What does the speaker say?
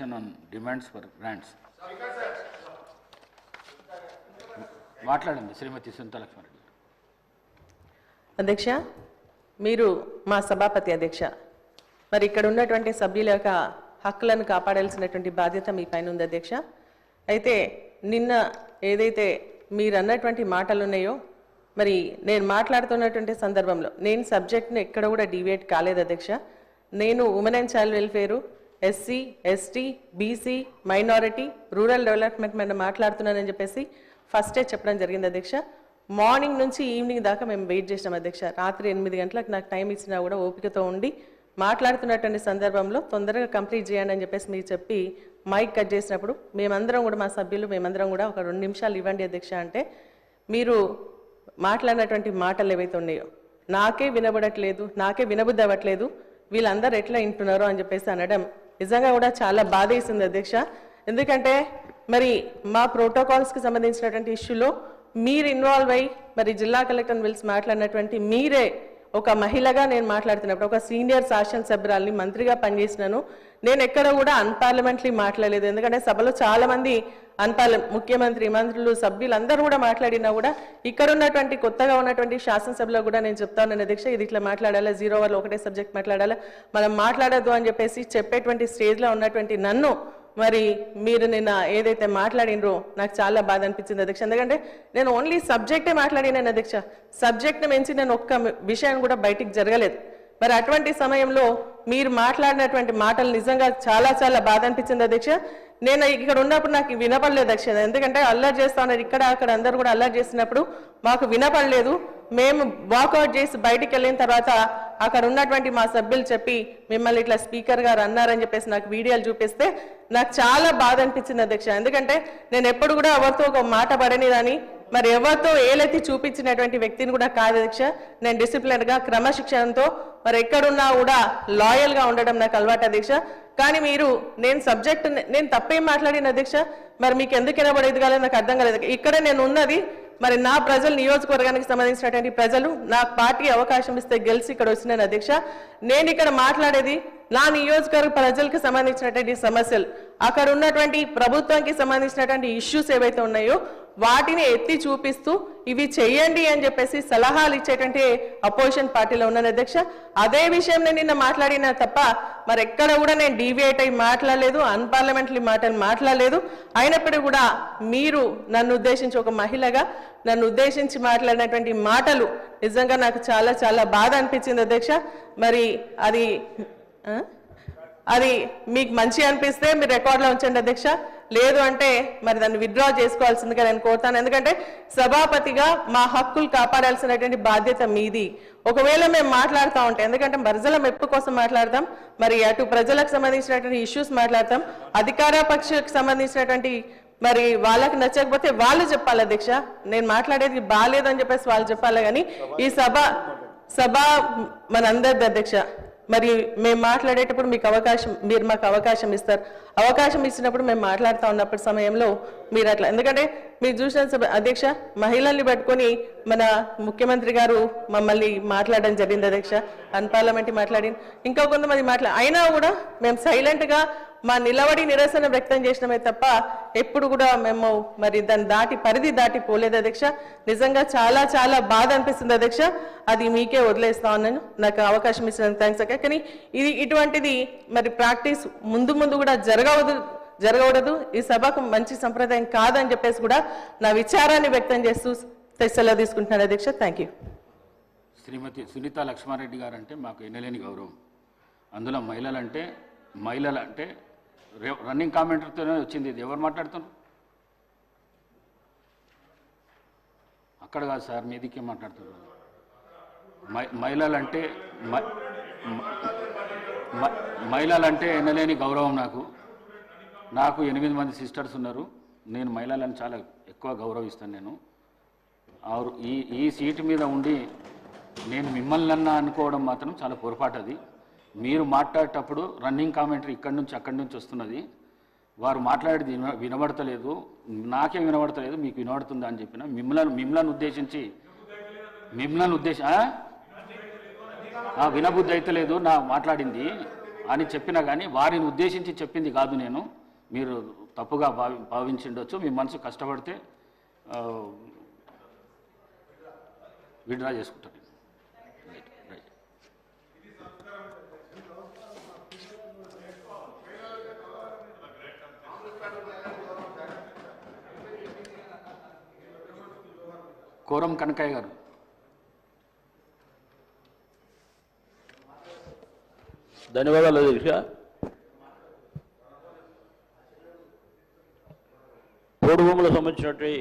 on demands for grants. మాట్లాడండి శ్రీమతి. అధ్యక్ష మీరు మా సభాపతి అధ్యక్ష మరి ఇక్కడ ఉన్నటువంటి సభ్యుల యొక్క హక్కులను కాపాడాల్సినటువంటి బాధ్యత మీ పైన ఉంది అధ్యక్ష అయితే నిన్న ఏదైతే మీరు అన్నటువంటి మాటలు ఉన్నాయో మరి నేను మాట్లాడుతున్నటువంటి సందర్భంలో నేను సబ్జెక్ట్ని ఎక్కడ కూడా డివేట్ కాలేదు అధ్యక్ష నేను women and child welfare SC ST BC minority rural development మీద మాట్లాడుతున్నానని చెప్పేసి ఫస్టే చెప్పడం జరిగింది అధ్యక్ష. మార్నింగ్ నుంచి ఈవినింగ్ దాకా మేము వెయిట్ చేసినాం అధ్యక్ష. రాత్రి ఎనిమిది గంటలకు నాకు టైం ఇచ్చినా కూడా ఓపికతో ఉండి మాట్లాడుతున్నటువంటి సందర్భంలో తొందరగా కంప్లీట్ చేయండి అని చెప్పేసి మీరు చెప్పి మైక్ కట్ చేసినప్పుడు మేమందరం కూడా మా సభ్యులు మేమందరం కూడా ఒక రెండు నిమిషాలు ఇవ్వండి అధ్యక్ష అంటే మీరు మాట్లాడినటువంటి మాటలు ఏవైతే ఉన్నాయో నాకే వినబడట్లేదు నాకే వినబుద్ధి అవ్వట్లేదు వీళ్ళందరూ ఎట్లా వింటున్నారో అని చెప్పేసి అనడం నిజంగా కూడా చాలా బాధ వేసింది అధ్యక్ష. ఎందుకంటే మరి మా ప్రోటోకాల్స్కి సంబంధించినటువంటి ఇష్యూలో మీరు ఇన్వాల్వ్ అయ్యి మరి జిల్లా కలెక్టర్ పిలిచి మాట్లాడినటువంటి మీరే ఒక మహిళగా నేను మాట్లాడుతున్నప్పుడు ఒక సీనియర్ శాసనసభ్యురాల్ని మంత్రిగా పనిచేసినాను. నేను ఎక్కడ కూడా అన్పార్లమెంటరీ మాట్లాడలేదు. ఎందుకంటే సభలో చాలామంది అన్పార్ల ముఖ్యమంత్రి మంత్రులు సభ్యులందరూ కూడా మాట్లాడినా కూడా ఇక్కడ ఉన్నటువంటి కొత్తగా ఉన్నటువంటి శాసనసభలో కూడా నేను చెప్తాను అధ్యక్ష ఇది ఇట్లా మాట్లాడాలా? జీరో వాళ్ళు ఒకటే సబ్జెక్ట్ మాట్లాడాలా? మనం మాట్లాడద్దు అని చెప్పేసి చెప్పేటువంటి స్టేజ్లో ఉన్నటువంటి నన్ను మరి మీరు నిన్న ఏదైతే మాట్లాడినరో నాకు చాలా బాధ అనిపించింది అధ్యక్ష. ఎందుకంటే నేను ఓన్లీ సబ్జెక్టే మాట్లాడినాను అధ్యక్ష. సబ్జెక్ట్ని మించి నేను ఒక్క విషయం కూడా బయటికి జరగలేదు. మరి అటువంటి సమయంలో మీరు మాట్లాడినటువంటి మాటలు నిజంగా చాలా చాలా బాధ అనిపించింది అధ్యక్ష. నేను ఇక్కడ ఉన్నప్పుడు నాకు వినపడలేదు అధ్యక్ష. ఎందుకంటే అల్లరి చేస్తా ఉన్నారు. ఇక్కడ అక్కడ అందరూ కూడా అల్లరి చేసినప్పుడు మాకు వినపడలేదు. మేము వాకౌట్ చేసి బయటికి వెళ్ళిన తర్వాత అక్కడ ఉన్నటువంటి మా సభ్యులు చెప్పి మిమ్మల్ని ఇట్లా స్పీకర్ గారు అన్నారని చెప్పేసి నాకు వీడియోలు చూపిస్తే నాకు చాలా బాధ అనిపించింది అధ్యక్ష. ఎందుకంటే నేను ఎప్పుడు కూడా ఎవరితో ఒక మాట పడనిదని మరి ఎవరితో ఏలెత్తి చూపించినటువంటి వ్యక్తిని కూడా కాదు అధ్యక్ష. నేను డిసిప్లిన్గా క్రమశిక్షణతో మరి ఎక్కడున్నా కూడా లాయల్గా ఉండడం నాకు అలవాటు అధ్యక్ష. కానీ మీరు నేను సబ్జెక్ట్ నేను తప్పేం మాట్లాడిన అధ్యక్ష? మరి మీకు ఎందుకు వినబడేది కాలేదు నాకు అర్థం కాలేదు. ఇక్కడ నేను ఉన్నది మరి నా ప్రజలు నియోజకవర్గానికి సంబంధించినటువంటి ప్రజలు నా పార్టీ అవకాశం ఇస్తే గెలిచి ఇక్కడ వచ్చిన అధ్యక్ష. నేను ఇక్కడ మాట్లాడేది నా నియోజకవర్గ ప్రజలకు సంబంధించినటువంటి సమస్యలు అక్కడ ఉన్నటువంటి ప్రభుత్వానికి సంబంధించినటువంటి ఇష్యూస్ ఏవైతే ఉన్నాయో వాటిని ఎత్తి చూపిస్తూ ఇవి చెయ్యండి అని చెప్పేసి సలహాలు ఇచ్చేటువంటి అపోజిషన్ పార్టీలో ఉన్నాను అధ్యక్ష. అదే విషయం నేను నిన్న మాట్లాడినా తప్ప మరి ఎక్కడ కూడా నేను డీవియేట్ అయి మాట్లాడలేదు అన్పార్లమెంటరీ మాటలు మాట్లాడలేదు. అయినప్పటికీ కూడా మీరు నన్ను ఉద్దేశించి ఒక మహిళగా నన్ను ఉద్దేశించి మాట్లాడినటువంటి మాటలు నిజంగా నాకు చాలా చాలా బాధ అనిపించింది అధ్యక్ష. మరి అది అది మీకు మంచి అనిపిస్తే మీరు రికార్డులో ఉంచండి అధ్యక్ష. లేదు అంటే మరి దాన్ని విత్డ్రా చేసుకోవాల్సిందిగా నేను కోరుతాను. ఎందుకంటే సభాపతిగా మా హక్కులు కాపాడాల్సినటువంటి బాధ్యత మీది. ఒకవేళ మేము మాట్లాడుతూ ఉంటాం ఎందుకంటే ప్రజల మెప్పు కోసం మాట్లాడతాం మరి అటు ప్రజలకు సంబంధించినటువంటి ఇష్యూస్ మాట్లాడతాం అధికార పక్షకు సంబంధించినటువంటి మరి వాళ్ళకి నచ్చకపోతే వాళ్ళు చెప్పాలి అధ్యక్ష. నేను మాట్లాడేది బాగాలేదని చెప్పేసి వాళ్ళు చెప్పాలి కానీ ఈ సభ సభ మనందరిది అధ్యక్ష. మరి మేము మాట్లాడేటప్పుడు మీకు అవకాశం మీరు మాకు అవకాశం ఇస్తారు. అవకాశం ఇచ్చినప్పుడు మేము మాట్లాడుతూ ఉన్నప్పటి సమయంలో మీరు అట్లా ఎందుకంటే మీరు చూసిన అధ్యక్ష మహిళల్ని పట్టుకొని మన ముఖ్యమంత్రి గారు మమ్మల్ని మాట్లాడడం జరిగింది అధ్యక్ష. అన్పార్లమెంట్ మాట్లాడి ఇంకా కొంతమంది మాట్లా అయినా కూడా మేము సైలెంట్గా మా నిలబడి నిరసన వ్యక్తం చేసినమే తప్ప ఎప్పుడు కూడా మేము మరి దాన్ని దాటి పరిధి దాటి పోలేదు అధ్యక్ష. నిజంగా చాలా చాలా బాధ అనిపిస్తుంది అధ్యక్ష. అది మీకే వదిలేస్తా ఉన్నాను. నాకు అవకాశం ఇచ్చినందుకు థ్యాంక్స్ అక్క. కానీ ఇది ఇటువంటిది మరి ప్రాక్టీస్ ముందు ముందు కూడా జరగవద్దు జరగకూడదు. ఈ సభకు మంచి సంప్రదాయం కాదని చెప్పేసి కూడా నా విచారాన్ని వ్యక్తం చేస్తూ సెలవు తీసుకుంటున్నాను అధ్యక్ష. థ్యాంక్ యూ శ్రీమతి సునీత లక్ష్మారెడ్డి గారు అంటే మాకు ఎన్నలేని గౌరవం. అందులో మహిళలంటే మహిళలంటే అంటే రన్నింగ్ కామెంటర్తోనే వచ్చింది ఇది. ఎవరు మాట్లాడుతున్నారు? అక్కడ కాదు సార్ మీదికే మాట్లాడుతున్నారు. మహి- మహిళలంటే మ- మ- మహిళలంటే ఎన్నలేని గౌరవం నాకు. నాకు ఎనిమిది మంది సిస్టర్స్ ఉన్నారు. నేను మహిళలను చాలా ఎక్కువ గౌరవిస్తాను నేను. ఆరు ఈ ఈ సీటు మీద ఉండి నేను మిమ్మల్ని అన్నా అనుకోవడం మాత్రం చాలా పొరపాటు అది మీరు మాట్లాడేటప్పుడు రన్నింగ్ కామెంటరీ ఇక్కడి నుంచి అక్కడి నుంచి వస్తున్నది. వారు మాట్లాడేది విన వినబడతలేదు. నాకే వినబడతలేదు మీకు వినబడుతుందా అని చెప్పిన. మిమ్మల్ని మిమ్మల్ని ఉద్దేశించి మిమ్మల్ని ఉద్దేశ వినబుద్ధి అయితే లేదు నా మాట్లాడింది అని చెప్పినా కానీ వారిని ఉద్దేశించి చెప్పింది కాదు నేను. మీరు తప్పుగా భావి భావించిండొచ్చు మీ మనసు కష్టపడితే విడ్రా చేసుకుంటాను కోరం కనకయ్య గారు. ధన్యవాదాలు అధ్యక్ష పోడు భూములకు సంబంధించినటువంటి